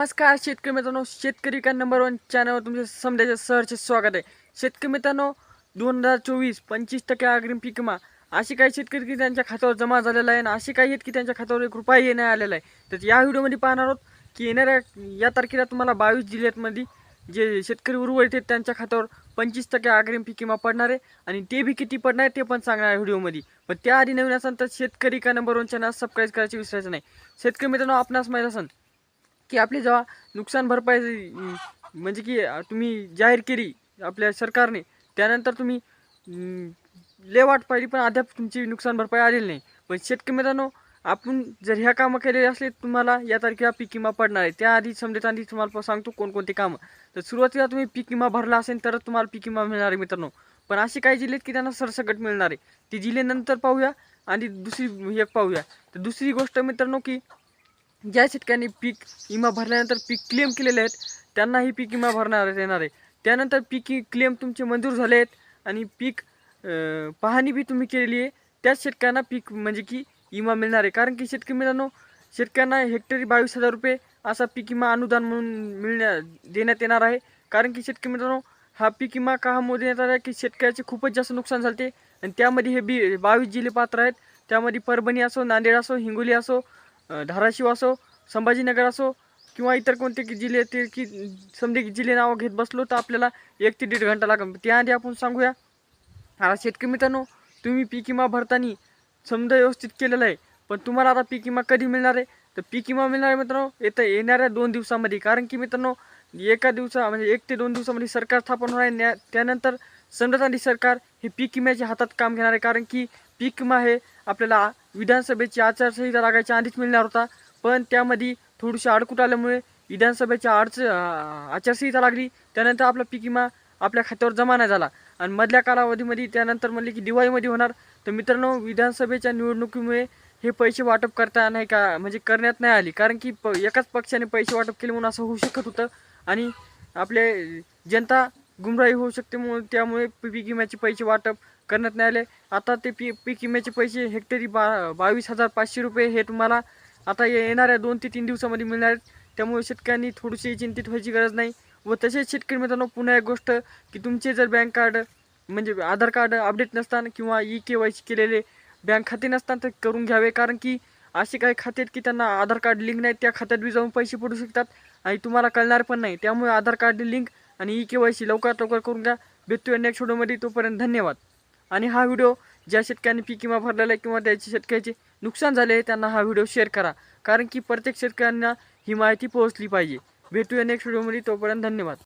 नमस्कार शेतकरी मित्रांनो. शेतकरी का नंबर वन चॅनलवर तुमचे समजायचे सहर्ष स्वागत आहे. शेतकरी मित्रांनो दोन हजार चोवीस पंचवीस टक्के अग्रिम पीक विमा. अशी काही शेतकरी की त्यांच्या खात्यावर जमा झालेला आहे आणि असे काही आहेत की त्यांच्या खात्यावर एक रुपया नाही आलेला आहे. तर या व्हिडिओमध्ये पाहणार आहोत की येणाऱ्या या तारखेला तुम्हाला बावीस जिल्ह्यातमध्ये जे शेतकरी उर्वरित आहेत त्यांच्या खात्यावर पंचवीस टक्के अग्रिम पीक विमा पडणार आहे आणि ते बी किती पडणार आहे ते पण सांगणार आहे व्हिडिओमध्ये पण त्याआधी नवीन असाल तर शेतकरी का नंबर वन चॅनल सबस्क्राईब करायचे विसरायचं नाही. शेतकरी मित्रांनो आपणास माहीत असेल की आपली जेव्हा नुकसान भरपाई म्हणजे की तुम्ही जाहीर केली आपल्या सरकारने त्यानंतर तुम्ही ले वाट पाहिली पण अद्याप तुमची नुकसान भरपाई आलेली नाही. पण शेतकरी मित्रांनो आपण जर ह्या कामं केलेली असले तुम्हाला या तारखेला पीक विमा पडणार आहे. त्याआधी समजत आधी तुम्हाला सांगतो कोणकोणते कामं. तर सुरुवातीला तुम्ही पीक विमा भरला असेल तरच तुम्हाला पीक विमा मिळणार आहे मित्रांनो. पण असे काही जिल्हे की त्यांना सरसकट मिळणार आहे. ते जिल्हे नंतर पाहूया आणि दुसरी एक पाहूया. तर दुसरी गोष्ट मित्रांनो की ज्या शेतकऱ्यांनी पीक विमा भरल्यानंतर पीक क्लेम केलेले आहेत त्यांनाही पीक विमा भरणार येणार आहे. त्यानंतर पीक क्लेम तुमचे मंजूर झाले आहेत आणि पीक पाहणी बी तुम्ही केलेली आहे. त्याच शेतकऱ्यांना पीक म्हणजे की विमा मिळणार आहे. कारण की शेतकरी मित्रांनो शेतकऱ्यांना हेक्टरी बावीस हजार रुपये असा पीक विमा अनुदान म्हणून मिळण्या देण्यात येणार आहे. कारण की शेतकरी मित्रांनो हा पीक विमा का देण्यात आला? आहे की शेतकऱ्याचे खूपच जास्त नुकसान झाले आणि त्यामध्ये हे बी बावीस जिल्हे पात्र आहेत. त्यामध्ये परभणी असो नांदेड असो हिंगोली असो धाराशिव असो संभाजीनगर असो किंवा इतर कोणते की जिल्हे ते की समजे की जिल्हे नावं घेत बसलो तर आपल्याला एक ते दीड घंटा लागेल. त्याआधी आपण सांगूया. आता शेतकरी मित्रांनो तुम्ही पीक विमा भरताना समजा व्यवस्थित केलेलं आहे पण तुम्हाला आता पीक विमा कधी मिळणार आहे? तर पीक विमा मिळणार आहे मित्रांनो येत्या येणाऱ्या दोन दिवसामध्ये. कारण की मित्रांनो एका दिवसा म्हणजे एक ते दोन दिवसामध्ये सरकार स्थापन होणार आहे. न्या- त्यानंतर समजा सरकार हे पीक विम्याच्या हातात काम घेणार आहे. कारण की पीक विमा हे आपल्याला विधानसभेची आचारसंहिता लागायच्या आधीच मिळणार होता. पण त्यामध्ये थोडीशी अडकूट आल्यामुळे विधानसभेच्या अडच आचारसंहिता लागली. त्यानंतर आपला पीक विमा आपल्या खात्यावर जमा नाही झाला. आणि मधल्या कालावधीमध्ये त्यानंतर म्हणले की दिवाळीमध्ये होणार. तर मित्रांनो विधानसभेच्या निवडणुकीमुळे हे पैसे वाटप करता नाही का म्हणजे करण्यात नाही आली. कारण की प एकाच पक्षाने पैसे वाटप केले म्हणून असं होऊ शकत होतं. आणि आपले जनता गुमराही होऊ शकते म्हणून त्यामुळे पीक विम्याचे पैसे वाटप करण्यात नाही आले. आता ते पी पीक विम्याचे पैसे हेक्टरी बा बावीस हजार पाचशे रुपये हे तुम्हाला आता येणाऱ्या दोन ते तीन दिवसामध्ये मिळणार आहेत. त्यामुळे शेतकऱ्यांनी थोडीशी चिंतित व्हायची गरज नाही. व तसेच शेतकरी मित्रांनो पुन्हा एक गोष्ट की तुमचे जर बँक कार्ड म्हणजे आधार कार्ड अपडेट नसताना किंवा ई के वाय सी केलेले बँक खाते नसताना ते करून घ्यावे. कारण की असे काही खाते आहेत की त्यांना आधार कार्ड लिंक नाही त्या खात्यात बी जाऊन पैसे पडू शकतात आणि तुम्हाला कळणार पण नाही. त्यामुळे आधार कार्ड लिंक आणि ई के वाय सी लवकरात लवकर करून घ्या. भेटूया नेक्स्ट व्हिडिओमध्ये तोपर्यंत धन्यवाद. आणि हा व्हिडिओ ज्या शेतकऱ्यांनी पीक विमा भरलेला आहे किंवा त्याच्या शेतकऱ्याचे नुकसान झाले आहे त्यांना हा व्हिडिओ शेअर करा. कारण की प्रत्येक शेतकऱ्यांना ही माहिती पोहोचली पाहिजे. भेटूया नेक्स्ट व्हिडिओमध्ये तोपर्यंत धन्यवाद.